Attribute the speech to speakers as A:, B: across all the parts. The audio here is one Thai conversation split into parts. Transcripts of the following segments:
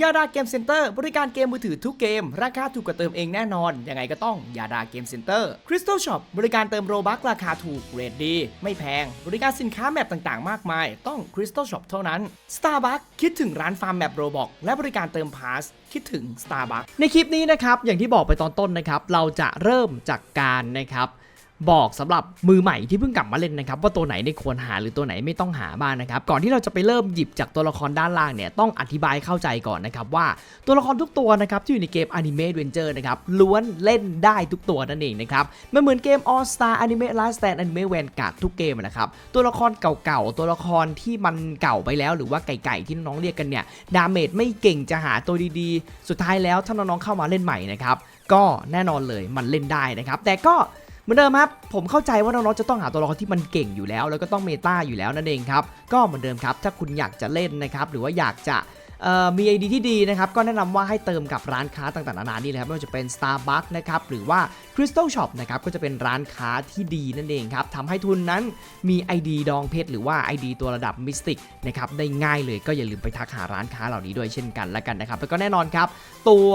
A: ยาดาเกมเซ็นเตอร์บริการเกมมือถือทุกเกม ราคาถูกกว่าเติมเองแน่นอน ยังไงก็ต้องยาดาเกมเซ็นเตอร์คริสตัลช็อปบริการเติมโรบัคราคาถูกเรทดี ไม่แพง บริการสินค้าแมปต่างๆ มากมาย ต้องคริสตัลช็อปเท่านั้น Starbucks คิดถึงร้านฟาร์มแมปโรบอกและบริการเติมพาสคิดถึง Starbucks ในคลิปนี้นะครับ อย่างที่บอกไปตอนต้นนะครับ เราจะเริ่มจากการนะครับ บอกสำหรับมือใหม่ที่เพิ่งกลับมาเล่นนะครับว่าตัวไหนในควรหาหรือตัวไหนไม่ต้องหาบ้างนะครับก่อนที่เราจะไปเริ่มหยิบจากตัวละครด้านล่างเนี่ยต้องอธิบายเข้าใจก่อนนะครับว่าตัวละครทุกตัวนะครับที่อยู่ในเกม Anime Adventure นะครับล้วนเล่นได้ทุกตัวนั่นเองนะครับไม่เหมือนเกม All Star Anime Last Stand Anime Vanguard ทุกเกมนะครับตัวละครเก่าๆตัวละครที่มันเก่าไปแล้ว หรือว่าไก่ๆที่น้องๆเรียกกันเนี่ยดาเมจไม่เก่งจะหาตัวดีๆ สุดท้ายแล้วถ้าน้องๆเข้ามาเล่นใหม่นะครับก็แน่นอนเลยมันเล่นได้นะครับแต่ก็ มือนเดิมครับ ผมเข้าใจว่าน้องๆจะต้องหาตัวละครที่มันเก่งอยู่แล้ว แล้วก็ต้องเมตาอยู่แล้วนั่นเองครับ ก็เหมือนเดิมครับ ถ้าคุณอยากจะเล่นนะครับ หรือว่าอยากจะมีไอเดีที่ดีนะครับ ก็แนะนำว่าให้เติมกับร้านค้าต่างๆนานานี่เลยครับไม่ว่าจะเป็น Starbucks นะครับหรือว่า Crystal Shop นะครับก็จะเป็นร้านค้าที่ดีนั่นเองครับทำให้ทุนนั้นมี ID ดองเพชรหรือว่า ID ตัวระดับมิสติกนะครับได้ง่ายเลยก็อย่าลืมไปทักหาร้านค้าเหล่านี้ด้วยเช่นกันแล้วกันนะครับแล้วก็แน่นอนครับ ตัว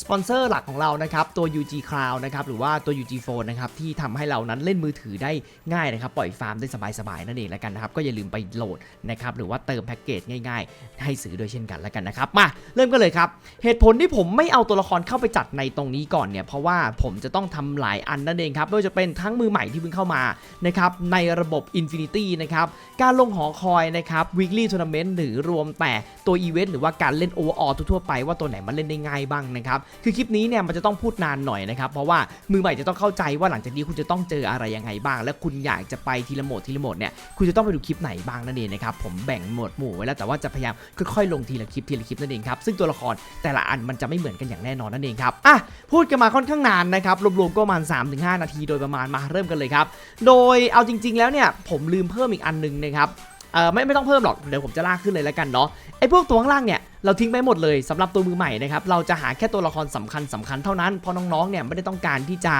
A: สปอนเซอร์หลักของเรานะครับตัว UG Cloud นะครับหรือว่าตัว UG Phone นะครับที่ทำให้เรานั้นเล่นมือถือได้ง่ายนะครับปล่อยฟาร์มได้สบายๆนั่นเองแล้วกันนะครับก็อย่าลืมไปโหลดนะครับหรือว่าเติมแพ็กเกจง่าย ๆ ให้ซื้อด้วยเช่นกันแล้วกันนะครับมาเริ่มกันเลยครับเหตุผลที่ผมไม่เอาตัวละครเข้าไปจัดในตรงนี้ก่อนเนี่ยเพราะว่าผมจะต้องทำหลายอันนั่นเองครับไม่ว่าจะเป็นทั้งมือใหม่ที่เพิ่งเข้ามานะครับในระบบ Infinity นะครับการลงหอคอยนะครับ weekly tournament หรือรวมแต่ตัวอีเวนต์หรือว่าการเล่น overall ทั่วๆไปว่าตัวไหนมันเล่นได้ง่ายบ้างนะครับคือคลิปนี้เนี่ยมันจะต้องพูดนานหน่อยนะครับ เพราะว่ามือใหม่จะต้องเข้าใจว่าหลังจากนี้คุณจะต้องเจออะไรยังไงบ้าง และคุณอยากจะไปทีละโหมดทีละโหมดเนี่ยคุณจะต้องไปดูคลิปไหนบ้างนั่นเองนะครับผมแบ่งหมวดหมู่ไว้แล้วแต่ว่าจะพยายามค่อยๆลงทีละคลิปทีละคลิปนั่นเองครับซึ่งตัวละครแต่ละอันมันจะไม่เหมือนกันอย่างแน่นอนนั่นเองครับอะพูดกันมาค่อนข้างนานนะครับรวมๆก็ประมาณ 3-5 นาทีโดยประมาณมาเริ่มกันเลยครับโดยเอาจริง ๆ แล้วเนี่ยผมลืมเพิ่มอีกอันหนึงนะครับ เออไม่ไม่ต้องเพิ่มหรอกเดี๋ยวผมจะลากขึ้นเลยแล้วกันเนาะไอ้พวกตัวข้างล่างเนี่ยเราทิ้งไปหมดเลยสำหรับตัวมือใหม่นะครับเราจะหาแค่ตัวละครสำคัญสำคัญเท่านั้นเพราะน้องๆเนี่ยไม่ได้ต้องการที่จะ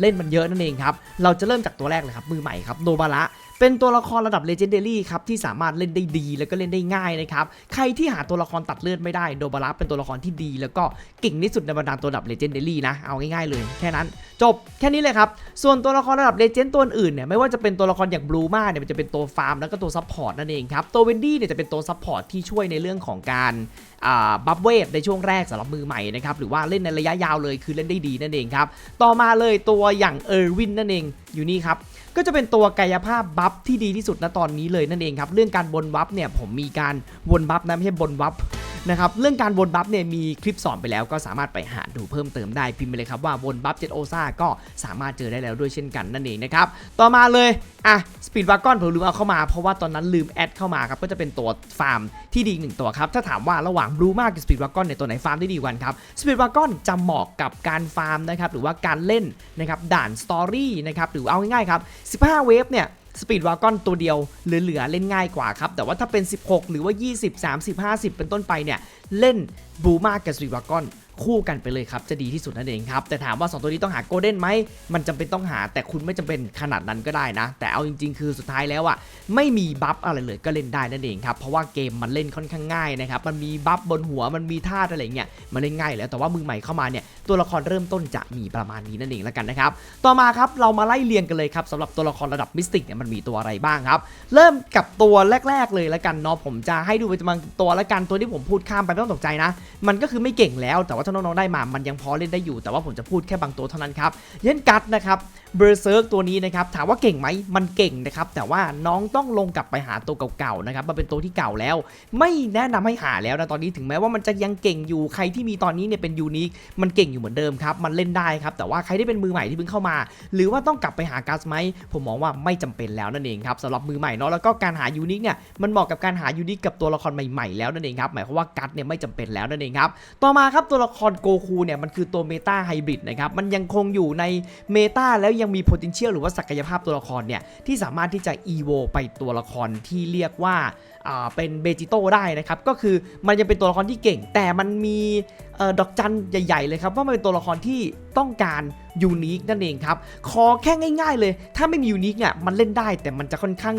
A: เล่นมันเยอะนั่นเองครับเราจะเริ่มจากตัวแรกเลยครับมือใหม่ครับโนบาระ เป็นตัวละครระดับ Legendary ครับที่สามารถเล่นได้ดีแล้วก็เล่นได้ง่ายนะครับใครที่หาตัวละครตัดเลือดไม่ได้โนบาระเป็นตัวละครที่ดี แล้วก็เก่งที่สุดในบรรดาตัวระดับ Legendary นะเอาง่ายๆเลยแค่นั้นจบแค่นี้เลยครับส่วนตัวละครระดับเลเจนด์ตัวอื่นเนี่ยไม่ว่าจะเป็นตัวละครอย่างบลูมาเนี่ยมันจะเป็นตัวฟาร์มแล้วก็ตัวซัพพอร์ตนั่นเองครับตัวเวนดี้เนี่ยจะเป็นตัวซัพพอร์ตที่ช่วยในเรื่องของการบัฟเวฟในช่วงแรกสำหรับมือใหม่นะครับหรือว่าเล่นในระยะยาวเลยคือเล่นได้ดีนั่นเองครับต่อมาเลยตัวอย่างเออร์วินนั่นเองอยู่นี่ครับ ก็จะเป็นตัวกายภาพบัฟที่ดีที่สุดณตอนนี้เลยนั่นเองครับ เรื่องการบนบัฟเนี่ยผมมีการบนบัฟนะไม่ใช่บนบัฟ นะครับเรื่องการวนบัฟเนี่ยมีคลิปสอนไปแล้วก็สามารถไปหาดูเพิ่มเติมได้พิมพ์ไปเลยครับว่าวนบัฟเจ็ดโอซ่าก็สามารถเจอได้แล้วด้วยเช่นกันนั่นเองนะครับต่อมาเลยอะสปีดวากอนผมลืมเอาเข้ามาเพราะว่าตอนนั้นลืมแอดเข้ามาครับก็จะเป็นตัวฟาร์มที่ดีอีกหนึ่งตัวครับถ้าถามว่าระหว่างบลูมากกับสปีดวากอนในยตัวไหนฟาร์มได้ดีกว่านครับสปีดวากอนจะเหมาะกับการฟาร์มนะครับหรือว่าการเล่นนะครับด่านสตอรี่นะครับหรือเอาง่ายๆครับ 15 เวฟเนี่ย สปีดวากอนตัวเดียวเหลือๆเล่นง่ายกว่าครับ แต่ว่าถ้าเป็น 16 หรือว่า 20 30 50 เป็นต้นไปเนี่ย เล่นบูมากับสปีดวากอน คู่กันไปเลยครับจะดีที่สุดนั่นเองครับแต่ถามว่า 2 ตัวนี้ต้องหาโกลเด้นไหมมันจำเป็นต้องหาแต่คุณไม่จำเป็นขนาดนั้นก็ได้นะ แต่เอาจริง ๆ คือสุดท้ายแล้วอะไม่มีบัฟอะไรเลยก็เล่นได้นั่นเองครับเพราะว่าเกมมันเล่นค่อนข้างง่ายนะครับมันมีบัฟบนหัวมันมีท่าอะไรเงี้ยมันเล่นง่ายแล้วแต่ว่ามือใหม่เข้ามาเนี่ยตัวละครเริ่มต้นจะมีประมาณนี้นั่นเองแล้วกันนะครับต่อมาครับเรามาไล่เรียงกันเลยครับสำหรับตัวละครระดับมิสติกเนี่ยมันมีตัวอะไรบ้างครับเริ่มกับตัวแรก ๆ เลยแล้วกันเนาะผมจะให้ดูไปบางตัวแล้วกันตัวที่ผมพูดข้ามไปไม่ต้องตกใจนะ มันก็คือไม่เก่งแล้วแต่ว่าถ้าน้องๆได้มา มันยังพอเล่นได้อยู่ แต่ว่าผมจะพูดแค่บางตัวเท่านั้นครับเช่นกัดนะครับเบอร์เซิร์กตัวนี้นะครับถามว่าเก่งไหมมันเก่งนะครับแต่ว่าน้องต้องลงกลับไปหาตัวเก่าๆนะครับมันเป็นตัวที่เก่าแล้ว ไม่แนะนำให้หาแล้วนะตอนนี้ถึงแม้ว่ามันจะยังเก่งอยู่ใครที่มีตอนนี้เนี่ยเป็นยูนิคมันเก่งอยู่เหมือนเดิมครับมันเล่นได้ครับแต่ว่าใครที่เป็นมือใหม่ที่เพิ่งเข้ามา หรือว่าต้องกลับไปหากัสไหมผมมองว่าไม่จำเป็นแล้วนั่นเองครับสำหรับมือใหม่เนาะแล้วก็การหายูนิคเนี่ยมันเหมาะกับการหายูนิคกับตัวละครใหม่ๆแล้วนั่นเองครับหมายความว่ากัสเนี่ยไม่จำเป็นแล้วนั่นเองครับต่อมาครับตัวละคครโกคูเนี่ยมันคือตัวเมตาไฮบริดนะครับมันยังคงอยู่ในเมตาแล้วยังมี potential หรือว่าศักยภาพตัวละครเนี่ยที่สามารถที่จะ evo ไปตัวละครที่เรียกว่าเป็นเบจิโต้ได้นะครับ ก็คือมันยังเป็นตัวละครที่เก่ง แต่มันมีอดอกจันใหญ่ ๆ เลยครับ ว่ามันเป็นตัวละครที่ต้องการยูนิคนั่นเองครับ ขอแค่ง่าย ๆ เลย ถ้าไม่มียูนิคเนี่ยมันเล่นได้แต่มันจะค่อนข้าง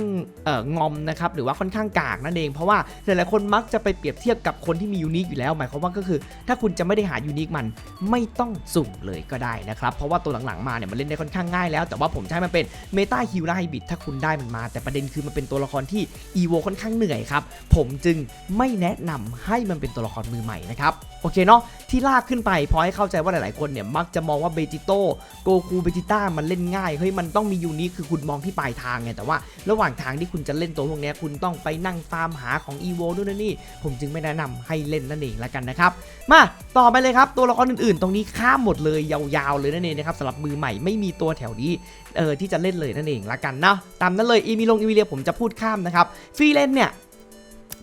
A: องอมนะครับ หรือว่าค่อนข้างกากนั่นเอง เพราะว่าหลายๆคนมักจะไปเปรียบเทียบกับคนที่มียูนิคอยู่แล้ว หมายความว่าก็คือ ถ้าคุณจะไม่ได้หายูนิคมันไม่ต้องสุ่มเลยก็ได้นะครับ เพราะว่าตัวหลังๆมาเนี่ยมันเล่นได้ค่อนข้างง่ายแล้ว แต่ว่าผมให้มันเป็นเมตาฮิลและไฮบิดถ้าคุณได้มันมา แต่ประเด็นคือมันเป็นตัวละครที่อีโวค่อนข้างเหนื่อยครับ ผมจึงไม่แนะนำให้มันเป็นตัวละครมือใหม่นะครับ โอเคเนาะที่ลากขึ้นไปเพราะให้เข้าใจว่าหลายๆคนเนี่ยมักจะมองว่าเบจิโต้โกคูเบจิต้ามันเล่นง่ายเฮ้ยมันต้องมียูนิคคือคุณมองที่ปลายทางไงแต่ว่า ระหว่างทางที่คุณจะเล่นตัวพวกนี้คุณต้องไปนั่งฟามหาของอีโวนู่นนนนี่ผมจึงไม่แนะนำให้เล่นนั่นเองละกันนะครับมาต่อไปเลยครับตัวละครอื่นๆ ตรงนี้ข้ามหมดเลยยาวๆเลยนั่นเองนะครับสำหรับมือใหม่ไม่มีตัวแถวนี้เออที่จะเล่นเลยนั่นเองละกันเนาะตามนั้นเลยอีมีลงอีมีเลียผมจะพูดข้ามนะครับฟรีเลนเนี่ย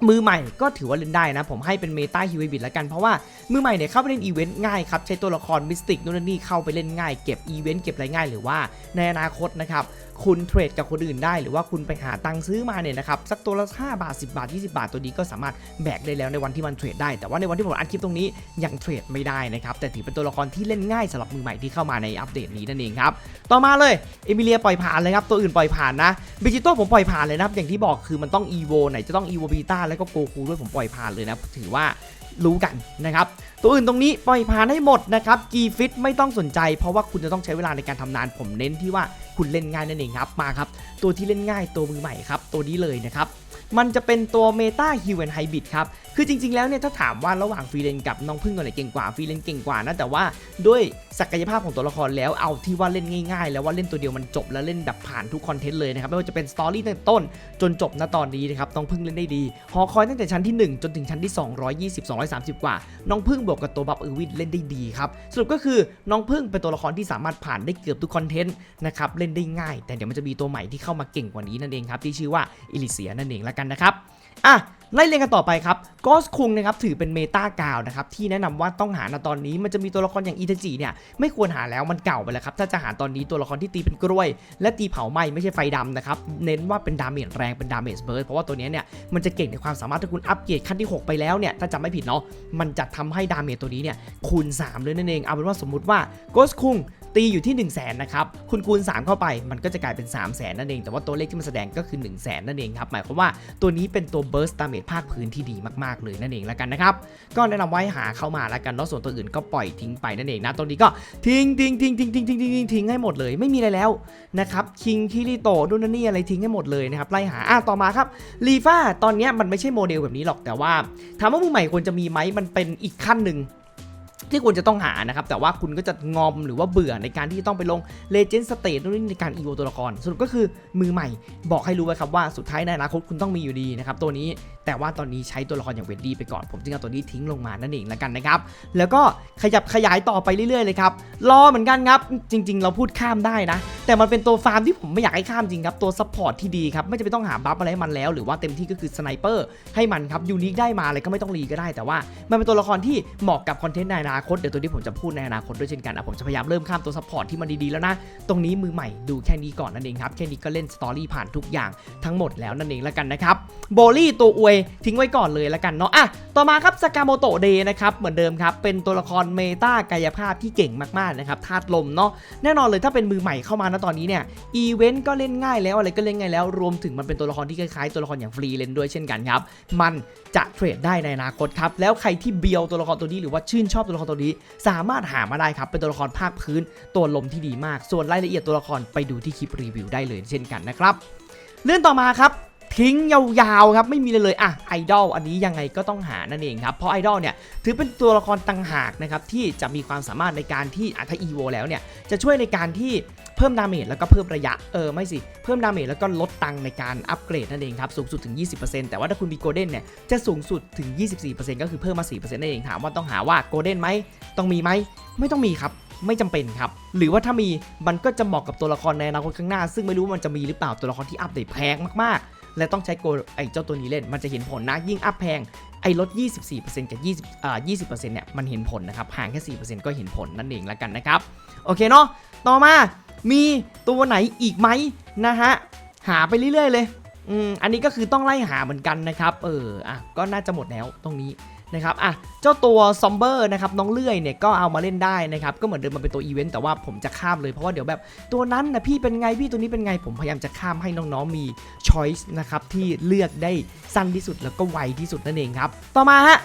A: มือใหม่ก็ถือว่าเล่นได้นะ ผมให้เป็นเมตาฮิวบิดละกันเพราะว่ามือใหม่เนี่ยเข้าไปเล่นอีเวนต์ง่ายครับ ใช้ตัวละครมิสติกนู่นนนี่เข้าไปเล่นง่ายเก็บอีเวนต์เก็บอะไรง่ายหรือว่าในอนาคตนะครับคุณเทรดกับคนอื่นได้ หรือว่าคุณไปหาตังค์ซื้อมาเนี่ยนะครับสักตัวละ5บาท 10 บาท 20 บาทตัวนี้ก็สามารถแบกได้แล้วในวันที่มันเทรดได้ แต่ว่าในวันที่ผมอัดคลิปตรงนี้ยังเทรดไม่ได้นะครับแต่ถือเป็นตัวละครที่เล่นง่ายสำหรับมือใหม่ที่เข้ามาในอัปเดตนี้นั่นเองครับต่อมาเลยเอมิเลียปล่อยผ่านเลยครับตัวอื่นปล่อยผ่านนะบิจิโต้ผมปล่อยผ่านเลยนะครับอย่างที่บอกคือมันต้องอีโวไหนจะต้องอีโวบีต้าแล้วก็โกคูด้วยผมปล่อยผ่านเลยนะถือว่ารู้กันนะครับตัวอื่นตรงนี้ปล่อยผ่านให้หมดนะครับกีฟิตไม่ต้องสนใจ เพราะว่าคุณจะต้องใช้เวลาในการทำนานผมเน้นที่ว่า คุณเล่นง่ายนั่นเองครับมาครับ ตัวที่เล่นง่ายตัวมือใหม่ครับตัวนี้เลยนะครับมันจะเป็นตัวเมตาฮิวแอนไฮบิดครับ คือจริงๆแล้วเนี่ยถ้าถามว่าระหว่างฟรีเลนกับน้องพึ่งตัวไหนเก่งกว่าฟรีเลนเก่งกว่านะแต่ว่าด้วยศักยภาพของตัวละครแล้วเอาที่ว่าเล่นง่ายๆ แล้วว่าเล่นตัวเดียวมันจบแล้วเล่นแบบผ่านทุกคอนเทนต์เลยนะครับไม่ว่าจะเป็นสตอรี่ตั้งแต่ต้นจนจบณตอนนี้นะครับน้องพึ่งเล่นได้ดีหอคอยตั้งแต่ชั้นที่ 1 จนถึงชั้นที่ 220 230 กว่า น้องพึ่งบวกกับตัวบัฟเออร์วินเล่นได้ดีครับสรุปก็คือน้องพึ่งเป็นตัวละครที่สามารถผ่านได้เกือบทุกคอนเทนต์นะครับเล่นได้ง่าย แต่เดี๋ยวมันจะมีตัวใหม่ที่เข้ามาเก่งกว่านี้นั่นเองครับที่ชื่อว่าอิลิเซียนั่นเองละกันนะครับ อะไล่เรียงกันต่อไปครับกอสคุงนะครับถือเป็นเมตากาวนะครับที่แนะนำว่าต้องหาณตอนนี้มันจะมีตัวละครอย่างอิตาจิเนี่ยไม่ควรหาแล้วมันเก่าไปแล้วครับถ้าจะหาตอนนี้ตัวละครที่ตีเป็นกล้วย และตีเผาไหม้ไม่ใช่ไฟดำนะครับเน้นว่าเป็นดาเมจแรงเป็นดาเมจเบิร์ดเพราะว่าตัวเนี้ยเนี่ยมันจะเก่งในความสามารถถ้าคุณอัปเกรดขั้นที่ 6 ไปแล้วเนี่ยถ้าจำไม่ผิดเนาะมันจะทำให้ดาเมจตัวนี้เนี่ยคูณ 3 เลยนั่นเองเอาเป็นว่าสมมุติว่าโกสคุง ตีอยู่ที่ 1 0 0 0 0แสนนะครับคุณคูณ 3 เข้าไปมันก็จะกลายเป็น3 0 0แสนนั่นเอง แต่ว่าตัวเลขที่มันแสดงก็คือ 1 0 0 0 0แสนนั่นเองครับหมายความว่าตัวนี้เป็นตัว burst damage ภาคพื้นที่ดีมากๆเลยนั่นเองแล้วกันนะครับก็แนะนำไว้หาเข้ามาแล้วกันแล้วส่วนตัวอื่นก็ปล่อยทิ้งไปนั่นเองนะตัวนี้ก็ทิ้งทิ้งทิ้งทิ้งทิ้งทิ้งทิ้งทิ้งทิ้งให้หมดเลยไม่มีอะไรแล้วนะครับคิงคิริโตดูนันนี่อะไรทิ้งให้หมดเลยนะครับไล่หาอะต่อมาครับลีฟาตอนเนี้ยมันไม่ใช่โมเดลแบบนี้หรอกแต่ว่าถามว่ามือใหม่ควรจะมีไหมมันเป็นอีกขั้นหนึ่ง ที่คุณจะต้องหานะครับ แต่ว่าคุณก็จะงอมหรือว่าเบื่อในการที่จะต้องไปลงเลเจนด์สเตทนู่นนี่ในการอีโวตัวละครสรุปก็คือมือใหม่บอกให้รู้ไว้ครับว่าสุดท้ายในอนาคตคุณต้องมีอยู่ดีนะครับตัวนี้แต่ว่าตอนนี้ใช้ตัวละครอย่างเวนดี้ไปก่อน ผมจึงเอาตัวนี้ทิ้งลงมานั่นเองแล้วกันนะครับ แล้วก็ขยับขยายต่อไปเรื่อยๆเลยครับรอเหมือนกันครับจริง ๆ เราพูดข้ามได้นะ แต่มันเป็นตัวฟาร์มที่ผมไม่อยากให้ข้ามจริงครับตัวซัพพอร์ตที่ดีครับไม่จะเป็นต้องหาบัฟอะไรให้มันแล้ว หรือว่าเต็มที่ก็คือสไนเปอร์ให้มันครับยูนิคได้มาอะไรก็ไม่ต้องรีก็ได้แต่ว่า มันเป็นตัวละครที่เหมาะกับคอนเทนต์ในอนาคตเดี๋ยวตัวนี้ผมจะพูดในอนาคตด้วยเช่นกันอะผมจะพยายามเริ่มข้ามตัวซัพพอร์ตที่มันดีๆแล้วนะตรงนี้มือใหม่ดูแค่นี้ก่อนนั่นเองครับแค่นี้ก็เล่นสตอรี่ผ่านทุกอย่างทั้งหมดแล้วนั่นเองแล้วกันนะครับโบลี่ตัวอวยทิ้งไว้ก่อนเลยแล้วกันเนาะอะต่อมาครับสกาโมโตะเดย์นะครับเหมือนเดิมครับเป็นตัวละครเมตากายภาพที่เก่งมากๆนะครับธาตุลมเนาะแน่นอนเลยถ้าเป็นมือใหม่เข้ามาณตอนนี้เนี่ยอีเวนต์ก็เล่นง่ายแล้วอะไรก็เล่นง่ายแล้ว รวมถึงมันเป็นตัวละครที่คล้ายๆตัวละครอย่างฟรีเลนด้วยเช่นกันครับ มันจะเทรดได้ในอนาคตครับ แล้วใครที่เบียวตัวละครตัวนี้หรือว่าชื่นชอบตัวละครตัวนี้ สามารถหามาได้ครับ เป็นตัวละครภาคพื้นตัวลมที่ดีมาก ส่วนรายละเอียดตัวละครไปดูที่คลิปรีวิวได้เลยเช่นกันนะครับเรื่องต่อมาครับ ทิ้งยาวๆครับไม่มีเลยเลยอะไอดอลอันนี้ยังไงก็ต้องหานั่นเองครับเพราะไอดอลเนี่ยถือเป็นตัวละครต่างหากนะครับที่จะมีความสามารถในการที่อะถ้าอีโวแล้วเนี่ยจะช่วยในการที่เพิ่มดาเมจแล้วก็เพิ่มระยะเออไม่สิเพิ่มดาเมจแล้วก็ลดตังในการอัปเกรดนั่นเองครับสูงสุดถึง 20%แต่ว่าถ้าคุณมีโกลเด้นเนี่ยจะสูงสุดถึง 24%ก็คือเพิ่มมา4%นั่นเองถามว่าต้องหาว่าโกลเด้นไหมต้องมีไหมไม่ต้องมีครับไม่จำเป็นครับ หรือว่าถ้ามีมันก็จะเหมาะกับตัวละครในอนาคตข้างหน้า ซึ่งไม่รู้ว่ามันจะมีหรือเปล่าตัวละครที่อัปเดตแพงมาก และต้องใช้โกลไอเจ้าตัวนี้เล่น มันจะเห็นผลนะยิ่งอัพแพงไอ้ลด 24%กับ20อ่า20%เนี่ยมันเห็นผลนะครับห่างแค่4%ก็เห็นผลนั่นเองแล้วกันนะครับ โอเคเนาะต่อมามีตัวไหนอีกไหมนะฮะหาไปเรื่อยๆเลยอืมอันนี้ก็คือต้องไล่หาเหมือนกันนะครับ เอออะก็น่าจะหมดแล้วตรงนี้ นะครับอะเจ้าตัวซอมเบอร์นะครับน้องเลื่อยเนี่ยก็เอามาเล่นได้นะครับก็เหมือนเดิมมันเป็นตัวอีเวนต์แต่ว่าผมจะข้ามเลยเพราะว่าเดี๋ยวแบบตัวนั้นนะพี่เป็นไงพี่ตัวนี้เป็นไงผมพยายามจะข้ามให้น้องๆมีช้อยส์นะครับที่เลือกได้สั้นที่สุดแล้วก็ไวที่สุดนั่นเองครับต่อมาฮะ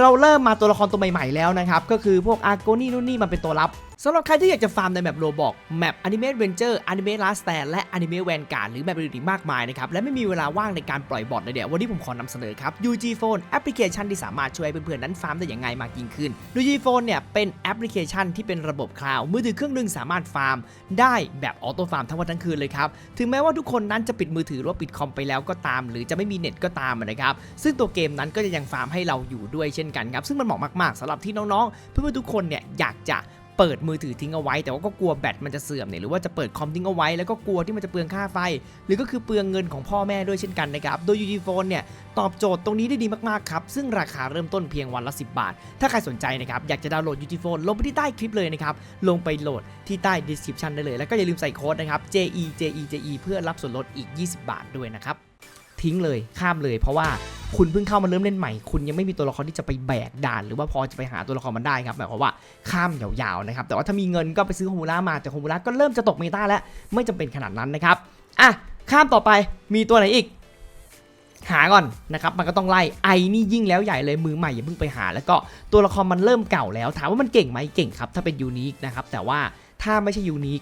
A: เราเริ่มมาตัวละครตัวใหม่ๆแล้วนะครับก็คือพวกอาร์โกนี่นู่นนี่มันเป็นตัวรับ สำหรับใครที่อยากจะฟาร์มในแมปโรบอกแมปอนิเม e เวนเจอร์อนิเม e ลาสแตนและอนิเม e แวนการ์ดหรือแมปอื่นอีกมากมายนะครับ และไม่มีเวลาว่างในการปล่อยบอทเลยเดี๋ยววันนี้ผมขอนำเสนอครับ UG Phone แอปพลิเคชันที่สามารถช่วยเพื่อนๆนั้นฟาร์มได้อย่างง่ายมากยิ่งขึ้น UG Phone เนี่ยเป็นแอปพลิเคชันที่เป็นระบบคลาวด์มือถือเครื่องหนึงสามารถฟาร์ม ได้แบบออโต้ฟาร์มทั้งวันทั้งคืนเลยครับถึงแม้ว่าทุกคนนั้นจะปิดมือถือหรือว่าปิดคอมไปแล้วก็ตาม หรือจะไม่มีเน็ตก็ตามนะครับซึ่งตัวเกมนั้นก็จะยังฟาร์มให้เราอยู่ด้วยเช่นกันครับซึ่งมันเหมาะมากๆสำหรับที่น้องๆ เพื่อนๆทุกคนเนี่ยอยากจะ เปิดมือถือทิ้งเอาไว้ แต่ว่าก็กลัวแบตมันจะเสื่อมเนี่ยหรือว่าจะเปิดคอมทิ้งเอาไว้แล้วก็กลัวที่มันจะเปลืองค่าไฟ หรือก็คือเปลืองเงินของพ่อแม่ด้วยเช่นกันนะครับ โดย UG Phone เนี่ยตอบโจทย์ตรงนี้ได้ดีมากๆครับ ซึ่งราคาเริ่มต้นเพียงวันละ 10 บาท ถ้าใครสนใจนะครับ อยากจะดาวน์โหลด UG Phone ลงไปที่ใต้คลิปเลยนะครับ ลงไปโหลดที่ใต้ description ได้เลย แล้วก็อย่าลืมใส่โค้ดนะครับ JE JE JE เพื่อรับส่วนลดอีก 20 บาทด้วยนะครับทิ้งเลยข้ามเลยเพราะว่า คุณเพิ่งเข้ามาเริ่มเล่นใหม่ คุณยังไม่มีตัวละครที่จะไปแบกด่าน หรือว่าพอจะไปหาตัวละครมันได้ครับหมายความว่าข้ามยาวๆนะครับแต่ว่าถ้ามีเงินก็ไปซื้อโฮมูล่ามาแต่โฮมูล่าก็เริ่มจะตกเมตาแล้วไม่จำเป็นขนาดนั้นนะครับอะข้ามต่อไปมีตัวไหนอีกหาก่อนนะครับมันก็ต้องไล่ไอนี่ยิ่งแล้วใหญ่เลยมือใหม่อย่าเพิ่งไปหา แล้วก็ตัวละครมันเริ่มเก่าแล้ว ถามว่ามันเก่งไหมเก่งครับ ถ้าเป็นยูนิคนะครับแต่ว่าถ้าไม่ใช่ยูนิค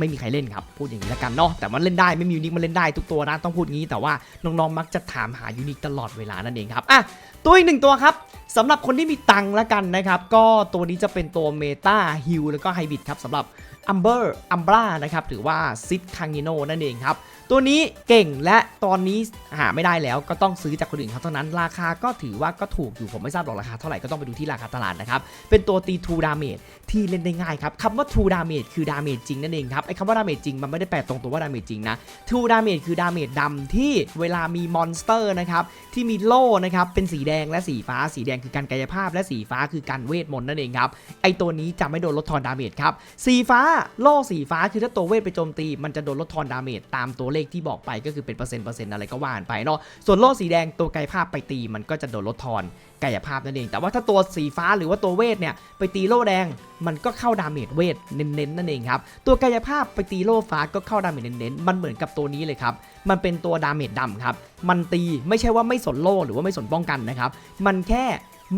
A: ไม่มีใครเล่นครับพูดอย่างนี้ละกันเนาะแต่มันเล่นได้ไม่มียูนิคมันเล่นได้ทุกตัวนะต้องพูดงี้ แต่ว่าน้องๆมักจะถามหายูนิคตลอดเวลานั่นเองครับอะตัวอีกหนึ่งตัวครับสำหรับคนที่มีตังค์ละกันนะครับก็ตัวนี้จะเป็นตัวเมตาฮิลแล้วก็ไฮบิดครับสำหรับอัมเบอร์อัมบรานะครับหรือว่าซิดคังิโนนั่นเองครับ ตัวนี้เก่งและตอนนี้หาไม่ได้แล้วก็ต้องซื้อจากคนอื่นเขาเท่านั้น ราคาก็ถือว่าก็ถูกอยู่ผมไม่ทราบหรอกราคาเท่าไหร่ก็ต้องไปดูที่ราคาตลาดนะครับเป็นตัวตีทูดาเมจที่เล่นได้ง่ายครับคำว่า True Damage คือดาเมจจริงนั่นเองครับไอ้คำว่าดาเมจจริงมันไม่ได้แปลตรงตัวว่าดาเมจจริงนะ True Damage คือดาเมจดำที่เวลามีมอนสเตอร์นะครับที่มีโล่นะครับเป็นสีแดงและสีฟ้า สีแดงคือการกายภาพและสีฟ้าคือการเวทมนต์นั่นเองครับไอ้ตัวนี้จะไม่โดนลดทอนดาเมจครับสีฟ้าโล่สีฟ้าคือถ้าตัวเวทไปโจมตี มันจะโดนลดทอนดาเมจตามตัวเลขที่บอกไปก็คือเป็นเปอร์เซ็นต์เปอร์เซ็นต์อะไรก็ว่านไปเนาะส่วนโล่สีแดงตัวกายภาพไปตีมันก็จะโดนลดทอนกายภาพนั่นเอง แต่ว่าถ้าตัวสีฟ้าหรือว่าตัวเวทเนี่ยไปตีโล่แดงมันก็เข้าดาเมจเวทเน้นๆนั่นเองครับตัวกายภาพไปตีโล่ฟ้าก็เข้าดาเมจเน้นๆมันเหมือนกับตัวนี้เลยครับมันเป็นตัวดาเมจดำครับมันตีไม่ใช่ว่าไม่สนโล่หรือว่าไม่สนป้องกันนะครับมันแค่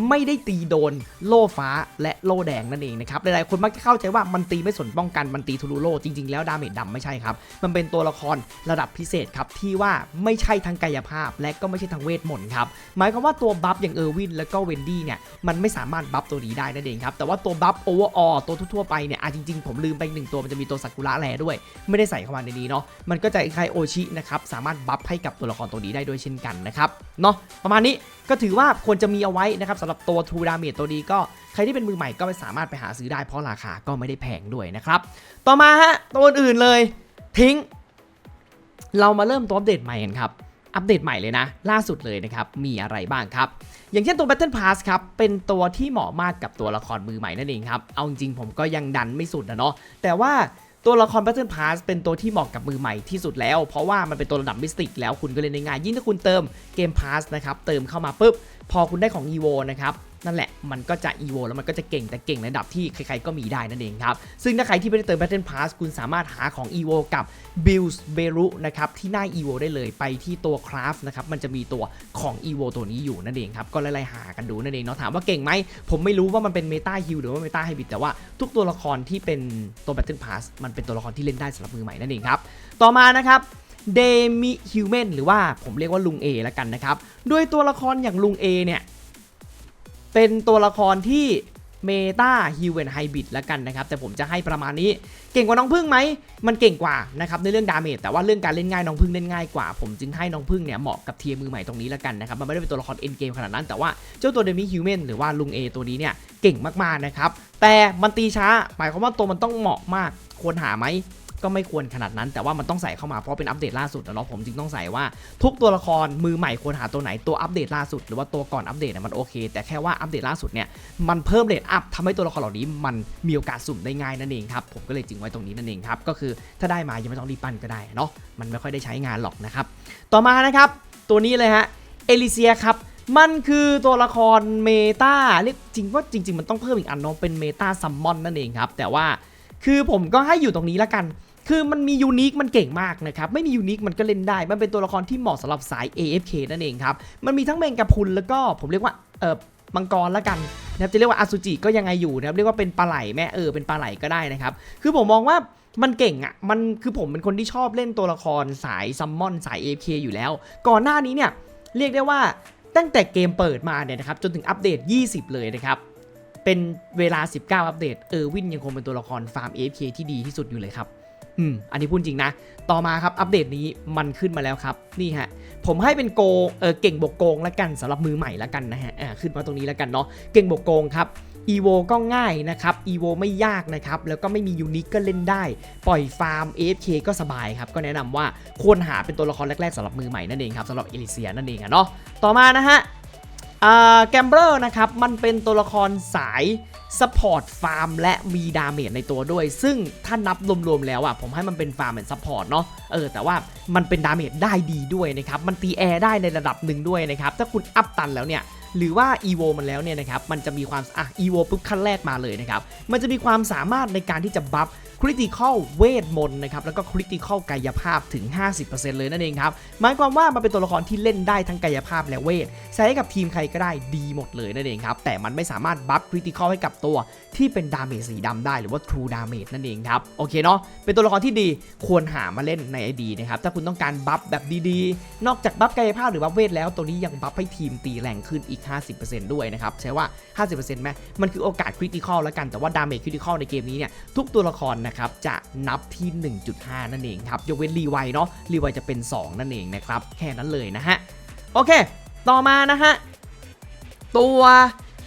A: ไม่ได้ตีโดนโล่ฟ้าและโล่แดงนั่นเองนะครับหลายๆคนมักจะเข้าใจว่ามันตีไม่สนป้องกันมันตีทะลุโล่จริง ๆ แล้วดาเมจดำไม่ใช่ครับ มันเป็นตัวละครระดับพิเศษครับที่ว่าไม่ใช่ทั้งกายภาพ และก็ไม่ใช่ทั้งเวทมนต์ครับหมายความว่าตัวบัฟอย่างเออร์วินแล้วก็เวนดี้เนี่ยมันไม่สามารถบัฟตัวนี้ได้นั่นเองครับแต่ว่าตัวบัฟโอเวอร์ออตัวทั่วๆไปเนี่ยอะจริงๆผมลืมไปหนึ่งตัวมันจะมีตัวซากุระแลด้วย ไม่ได้ใส่เข้ามาในนี้เนาะมันก็จะคล้ายโอชินะครับสามารถบัฟให้กับตัวละครตัวนี้ได้ด้วยเช่นกันนะครับเนาะประมาณนี้ ก็ถือว่าควรจะมีเอาไว้นะครับสำหรับตัวทูดามจตัวนี้ก็ใครที่เป็นมือใหม่ก็ไปสามารถไปหาซื้อได้เพราะราคาก็ไม่ได้แพงด้วยนะครับ ต่อมาฮะตัวอื่นเลยทิ้ง เรามาเริ่มตัวอัปเดตใหม่กันครับอัปเดตใหม่เลยนะ ล่าสุดเลยนะครับ มีอะไรบ้างครับ อย่างเช่นตัว Battle Pass ครับ เป็นตัวที่เหมาะมากกับตัวละครมือใหม่นั่นเองครับ เอาจริงผมก็ยังดันไม่สุดนะเนาะแต่ว่า ตัวละคร Battle Pass เป็นตัวที่เหมาะกับมือใหม่ที่สุดแล้ว เพราะว่ามันเป็นตัวระดับมิสติกแล้วคุณก็เล่นได้ง่ายยิ่งถ้าคุณเติมเกม Pass นะครับเติมเข้ามาปุ๊บ พอคุณได้ของ EVO นะครับนั่นแหละมันก็จะ EVO แล้วมันก็จะเก่งแต่เก่งในระดับที่ใครๆก็มีได้นั่นเองครับ ซึ่งถ้าใครที่ไม่ได้เติม Battle Pass คุณสามารถหาของ EVO กับ Bills b e r u นะครับที่หน้า EVO ได้เลยไปที่ตัว Craft นะครับมันจะมีตัวของ EVO ตัวนี้อยู่นั่นเองครับ ก็ไล่ๆหากันดูนั่นเองเนาะถามว่าเก่งไหม ผมไม่รู้ว่ามันเป็น Meta Heal หรือว่า Meta Hybrid แต่ว่าทุกตัวละครที่เป็นตัว Battle Pass มันเป็นตัวละครที่เล่นได้สำหรับมือใหม่นั่นเองครับต่อมานะครับ เดมิฮิวแมนหรือว่าผมเรียกว่าลุง A แล้วกันนะครับด้วยตัวละครอย่างลุง A เนี่ย เป็นตัวละครที่เมตาฮิวเวนไฮบิดล้วกันนะครับ แต่ผมจะให้ประมาณนี้ เก่งกว่าน้องพึ่งไหม มันเก่งกว่านะครับในเรื่องดาเมจแต่ว่าเรื่องการเล่นง่ายน้องพึ่งเล่นง่ายกว่า ผมจึงให้น้องพึ่งเนี่ยเหมาะกับเทียมือใหม่ตรงนี้ล้วกันนะครับ มันไม่ได้เป็นตัวละครเอ็นเกมขนาดนั้น แต่ว่าเจ้าตัวเดมิฮิวแมนหรือว่าลุง A ตัวนี้เนี่ยเก่งมากๆนะครับ แต่มันตีช้า หมายความว่าตัวมันต้องเหมาะมากควรหาไหม ก็ไม่ควรขนาดนั้น แต่ว่ามันต้องใส่เข้ามาเพราะเป็นอัปเดตล่าสุดนะเนาะผมจึงต้องใส่ว่าทุกตัวละครมือใหม่ควรหาตัวไหนตัวอัปเดตล่าสุด หรือว่าตัวก่อนอัปเดตเนี่ยมันโอเค แต่แค่ว่าอัปเดตล่าสุดเนี่ยมันเพิ่มเรทอัพทำให้ตัวละครเหล่านี้มันมีโอกาสสุ่มได้ง่ายนั่นเองครับผมก็เลยจึงไว้ตรงนี้นั่นเองครับก็คือถ้าได้มายังไม่ต้องรีบปั้นก็ได้เนาะมันไม่ค่อยได้ใช้งานหรอกนะครับต่อมานะครับตัวนี้เลยฮะเอลิเซียครับมันคือตัวละครเมตาเรียกจริงว่าจริง ๆ มันต้องเพิ่มอีกอันเนาะเป็นเมตาซัมมอนนั่นเองครับ แต่ว่าคือผมก็ให้อยู่ตรงนี้ละกัน คือมันมียูนิคมันเก่งมากนะครับ ไม่มียูนิคมันก็เล่นได้ มันเป็นตัวละครที่เหมาะสำหรับสาย AFK นั่นเองครับ มันมีทั้งเมงกะพุนแล้วก็ผมเรียกว่าเออมังกรละกันนะครับจะเรียกว่าอาซูจิก็ยังไงอยู่นะครับเรียกว่าเป็นปลาไหลแม่เออเป็นปลาไหลก็ได้นะครับ คือผมมองว่ามันเก่งอะ่ะมันคือผมเป็นคนที่ชอบเล่นตัวละครสายซัมมอนสาย AFK อยู่แล้ว ก่อนหน้านี้เนี่ยเรียกได้ว่าตั้งแต่เกมเปิดมาเนี่ยนะครับจนถึงอัปเดต 20 เลยนะครับเป็นเวลา 19 อัปเดตเออวินยังคงเป็นตัวละครฟาร์ม AFK ที่ดีที่สุดอยู่เลยครับ อืมอันนี้พูดจริงนะ ต่อมาครับอัปเดตนี้มันขึ้นมาแล้วครับ นี่ฮะ ผมให้เป็นโกงเออเก่งบวกโกงละกันสำหรับมือใหม่ละกันนะฮะอ่าขึ้นมาตรงนี้ละกันเนาะเก่งบวกโกงครับอีโวก็ง่ายนะครับอีโวไม่ยากนะครับ แล้วก็ไม่มียูนิคก็เล่นได้ ปล่อยฟาร์ม AFK ก็สบายครับ ก็แนะนำว่าควรหาเป็นตัวละครแรกๆสำหรับมือใหม่นั่นเองครับสำหรับเอลิเซียนั่นเองอะเนาะ ต่อมานะฮะ แกมเบอร์นะครับ มันเป็นตัวละครสายสปอร์ตฟาร์มและมีดาเมจในตัวด้วย ซึ่งถ้านับรวมๆแล้วอะผมให้มันเป็นฟาร์มเป็นซัพพอร์ตเนาะเออแต่ว่ามันเป็นดาเมจได้ดีด้วยนะครับ มันตีแอร์ได้ในระดับหนึ่งด้วยนะครับ ถ้าคุณอัพตันแล้วเนี่ย หรือว่า EVO มันแล้วเนี่ยนะครับมันจะมีความอะ EVO ปุ๊บขั้นแรกมาเลยนะครับมันจะมีความสามารถในการที่จะบัฟคริติคอลเวทมนต์นะครับแล้วก็คริติคอลกายภาพถึง 50%เลยนั่นเองครับหมายความว่ามันเป็นตัวละครที่เล่นได้ทั้งกายภาพและเวทใช้กับทีมใครก็ได้ดีหมดเลยนั่นเองครับแต่มันไม่สามารถบัฟคริติคอลให้กับตัวที่เป็นดาเมจสีดำได้หรือว่า True Damage นั่นเองครับโอเคเนาะเป็นตัวละครที่ดีควรหามาเล่นใน ID นะครับถ้าคุณต้องการบัฟแบบดีๆ นอกจากบัฟกายภาพหรือบัฟเวทแล้วตัวนี้ยังบัฟให้ทีมตีแรงขึ้นอีก50%ด้วยนะครับ ใช่ว่า 50%ไหมมันคือโอกาสคริติคอลแล้วกัน แต่ว่าดาเมจคริติคอลในเกมนี้เนี่ย ทุกตัวละครนะครับ จะนับที่ 1.5 นั่นเองครับ ยกเว้นรีไวเนาะ รีไวจะเป็น 2 นั่นเองนะครับ แค่นั้นเลยนะฮะ โอเค ต่อมานะฮะ ตัว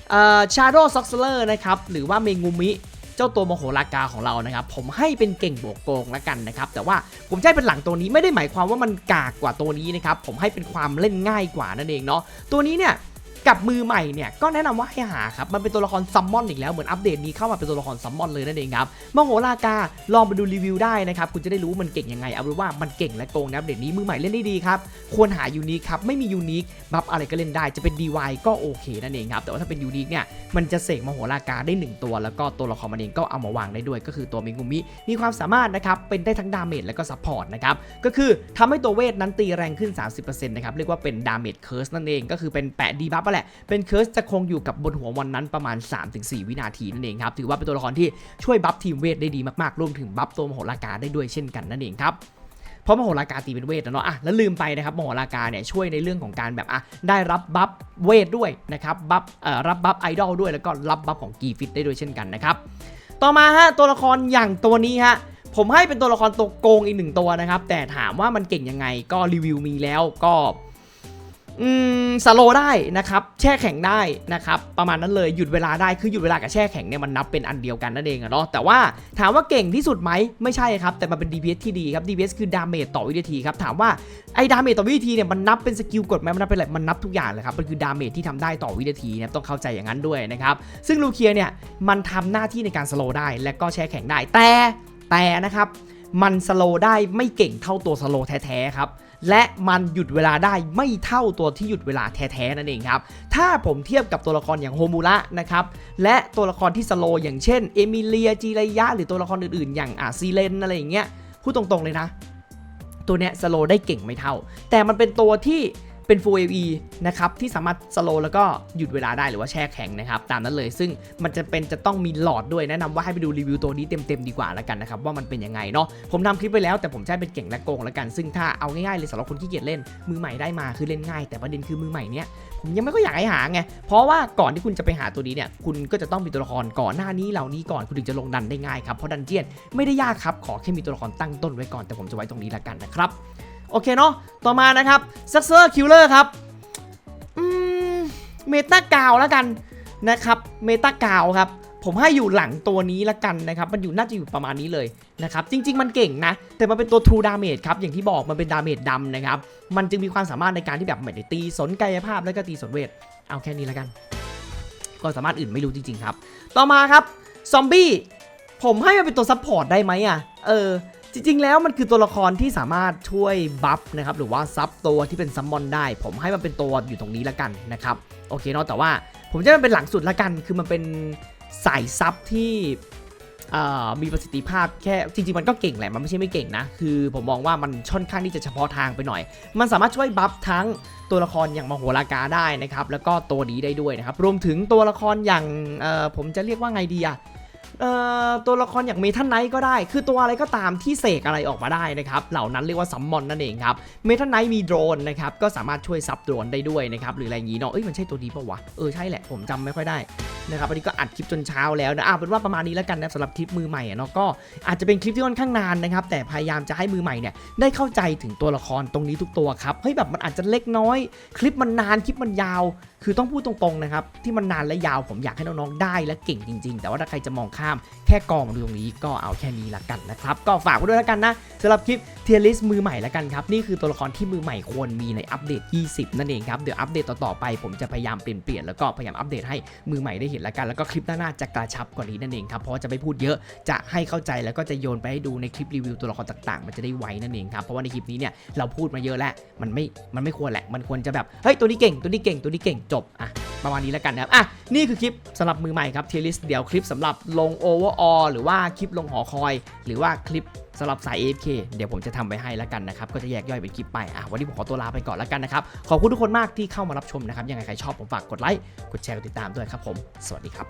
A: เอ่อ Shadow Sorcerer นะครับ หรือว่าเมงูมิเจ้าตัวโมโหลากาของเรานะครับ ผมให้เป็นเก่งบวกโกงแล้วกันนะครับ แต่ว่าผมให้เป็นหลังตัวนี้ไม่ได้หมายความว่ามันกากกว่าตัวนี้นะครับ ผมให้เป็นความเล่นง่ายกว่านั่นเองเนาะตัวนี้เนี่ย กับมือใหม่เนี่ยก็แนะนำว่าให้หาครับมันเป็นตัวละครซัมมอนอีกแล้วเหมือนอัปเดตนี้เข้ามาเป็นตัวละครซัมมอนเลยนั่นเองครับมโหรากาลองไปดูรีวิวได้นะครับคุณจะได้รู้มันเก่งยังไงเอาเป็นว่ามันเก่งและโกงนะอัปเดตนี้มือใหม่เล่นได้ดีครับควรหายูนิคครับไม่มียูนิคบัฟอะไรก็เล่นได้จะเป็น DY ก็โอเคนั่นเองครับแต่ว่าถ้าเป็นยูนิคเนี่ยมันจะเสกมโหรากาได้ 1 ตัว แล้วก็ตัวละครมันเองก็เอามาวางได้ด้วย ก็คือตัวมิงุมิมีความสามารถนะครับเป็นได้ทั้งดาเมจและก็ซัพพอร์ตนะครับก็คือทำให้ตัวเวทนั้นตีแรงขึ้น 30%นะครับเรียกว่าเป็นดาเมจเคิร์สนั่นเองก็คือเป็นแปะดีบัฟแหละ เป็นเคิร์สจะคงอยู่กับบนหัววันนั้นประมาณ 3-4 วินาทีนั่นเองครับ ถือว่าเป็นตัวละครที่ช่วยบัฟทีมเวทได้ดีมากๆ รวมถึงบัฟตัวมโหราการได้ด้วยเช่นกันนั่นเองครับเพราะมโหราการตีเป็นเวทนะเนาะอะแล้วลืมไปนะครับมโหราการเนี่ยช่วยในเรื่องของการแบบอะได้รับบัฟเวทด้วยนะครับบัฟเอ่อรับบัฟไอดอลด้วยแล้วก็รับบัฟของกีฟิตได้ด้วยเช่นกันนะครับต่อมาฮะตัวละครอย่างตัวนี้ฮะผมให้เป็นตัวละครตัวโกงอีกหนึ่งตัวนะครับแต่ถามว่ามันเก่งยังไงก็รีวิวมีแล้วก็ สโลได้นะครับ แช่แข็งได้นะครับ ประมาณนั้นเลย หยุดเวลาได้ คือหยุดเวลากับแช่แข็งเนี่ยมันนับเป็นอันเดียวกันนั่นเองอะเนาะ แต่ว่าถามว่าเก่งที่สุดไหม ไม่ใช่ครับ แต่มันเป็น DPS ที่ดีครับ DPS คือดาเมจต่อวินาทีครับ ถามว่าไอ้ดาเมจต่อวินาทีเนี่ยมันนับเป็นสกิลกดไหมมันนับเป็นอะไร มันนับทุกอย่างเลยครับ มันคือดาเมจที่ทำได้ต่อวินาทีนะต้องเข้าใจอย่างนั้นด้วยนะครับ ซึ่งลูเคียเนี่ยมันทำหน้าที่ในการสโลได้ และก็แช่แข็งได้ แต่แต่นะครับ มันสโลได้ไม่เก่งเท่าตัวสโลแท้ๆครับและมันหยุดเวลาได้ไม่เท่าตัวที่หยุดเวลาแท้ๆนั่นเองครับ ถ้าผมเทียบกับตัวละครอย่างโฮมูระนะครับ และตัวละครที่สโลอย่างเช่นเอมิเลียจีรยะ หรือตัวละครอื่นๆ อย่างอาซีเลนอะไรอย่างเงี้ย พูดตรงๆเลยนะ ตัวเนี้ยสโลได้เก่งไม่เท่า แต่มันเป็นตัวที่ เป็น Full AE นะครับที่สามารถสโลว์แล้วก็หยุดเวลาได้หรือว่าแช่แข็งนะครับตามนั้นเลยซึ่งมันจะเป็นจะต้องมีหลอดด้วยแนะนำว่าให้ไปดูรีวิวตัวนี้เต็มๆดีกว่าแล้วกันนะครับว่ามันเป็นยังไงเนาะผมทำคลิปไปแล้วแต่ผมใช้เป็นเก่งและโกงแล้วกัน ซึ่งถ้าเอาง่ายๆเลยสำหรับคนขี้เกียจเล่นมือใหม่ได้มาคือเล่นง่าย แต่ประเด็นคือมือใหม่เนี้ยผมยังไม่ก็อยากให้หาไงเพราะว่าก่อนที่คุณจะไปหาตัวนี้เนี่ยคุณก็จะต้องมีตัวละครก่อนหน้านี้เหล่านี้ก่อนคุณถึงจะลงดันได้ง่ายครับเพราะดันเจียนไม่ได้ยากครับขอแค่มีตัวละครตั้งต้นไว้ก่อนแต่ผมจะไว้ตรงนี้ละกันนะครับ โอเคเนาะต่อมานะครับซักเซอร์คิลเลอร์ครับอืมเมตากาวแล้วกันนะครับเมตากาวครับผมให้อยู่หลังตัวนี้ละกันนะครับ มันอยู่น่าจะอยู่ประมาณนี้เลยนะครับ จริง ๆ มันเก่งนะ แต่มันเป็นตัว True Damage ครับ อย่างที่บอกมันเป็นดาเมจดำนะครับ มันจึงมีความสามารถในการที่แบบไม่ได้ตีสนกายภาพแล้วก็ตีสนเวท เอาแค่นี้ละกัน ก็สามารถอื่นไม่รู้จริง ๆ ครับ ต่อมาครับ ซอมบี้ ผมให้มันเป็นตัวซัพพอร์ตได้ไหมอะ เออ จริงๆ แล้วมันคือตัวละครที่สามารถช่วยบัฟนะครับหรือว่าซับตัวที่เป็นซัมมอนได้ ผมให้มันเป็นตัวอยู่ตรงนี้แล้วกันนะครับโอเคเนาะแต่ว่าผมจะให้มันเป็นหลังสุดละกัน คือมันเป็นสายซับที่มีประสิทธิภาพแค่จริงๆ มันก็เก่งแหละ มันไม่ใช่ไม่เก่งนะ คือผมมองว่ามันค่อนข้างที่จะเฉพาะทางไปหน่อย มันสามารถช่วยบัฟทั้งตัวละครอย่างมโหรากาได้นะครับ แล้วก็ตัวนี้ได้ด้วยนะครับ รวมถึงตัวละครอย่างผมจะเรียกว่าไงดีอะ ตัวละครอย่างเมทัลไนท์ก็ได้ คือตัวอะไรก็ตามที่เสกอะไรออกมาได้นะครับ เหล่านั้นเรียกว่าซัมมอนนั่นเองครับ เมทัลไนท์มีโดรนนะครับ ก็สามารถช่วยซับโดรนได้ด้วยนะครับ หรืออะไรอย่างงี้เนาะ เอ้ย มันใช่ตัวนี้ปะวะ เออ ใช่แหละ ผมจำไม่ค่อยได้นะครับอันนี้ก็อัดคลิปจนเช้าแล้วนะอะเป็นว่าประมาณนี้แล้วกันนะสำหรับคลิปมือใหม่อะเนาะ ก็อาจจะเป็นคลิปที่ค่อนข้างนานนะครับ แต่พยายามจะให้มือใหม่เนี่ยได้เข้าใจถึงตัวละครตรงนี้ทุกตัวครับ เฮ้ยแบบมันอาจจะเล็กน้อย คลิปมันนาน คลิปมันยาว คือต้องพูดตรงๆนะครับ ที่มันนานและยาวผมอยากให้น้องๆได้และเก่งจริง ๆ แต่ว่าถ้าใครจะมองข้ามแค่กองดูตรงนี้ก็เอาแค่นี้ละกันนะครับ ก็ฝากไว้ด้วยละกันนะสำหรับคลิปเทียริสมือใหม่ละกันครับ นี่คือตัวละครที่มือใหม่ควรมีในอัปเดต 20 นั่นเองครับ เดี๋ยวอัปเดตต่อๆไปผมจะพยายามเปลี่ยนเปลี่ยนแล้วก็พยายามอัปเดตให้มือใหม่ได้เห็นละกัน แล้วก็คลิปหน้าๆจะกระชับกว่านี้นั่นเองครับ เพราะจะไม่พูดเยอะ จะให้เข้าใจแล้วก็จะโยนไปให้ดูในคลิปรีวิวตัวละครต่างๆ มันจะได้ไวนั่นเองครับ เพราะว่าในคลิปนี้เนี่ยเราพูดมาเยอะแล้ว มันไม่ มันไม่ควรแหละ มันควรจะแบบ เฮ้ย ตัวนี้เก่ง ตัวนี้เก่ง ตัวนี้เก่ง จบ อะ ประมาณนี้แล้วกันนะครับอะนี่คือคลิปสำหรับมือใหม่ครับเทลิสเดี๋ยวคลิปสำหรับลงโอเวอร์ออหรือว่าคลิปลงหอคอย หรือว่าคลิปสำหรับสาย AFK เดี๋ยวผมจะทำไปให้แล้วกันนะครับ ก็จะแยกย่อยเป็นคลิปไปอะวันนี้ผมขอตัวลาไปก่อนแล้วกันนะครับ ขอบคุณทุกคนมากที่เข้ามารับชมนะครับ ยังไงใครชอบผมฝากกดไลค์ กดแชร์ กดติดตามด้วยครับผม สวัสดีครับ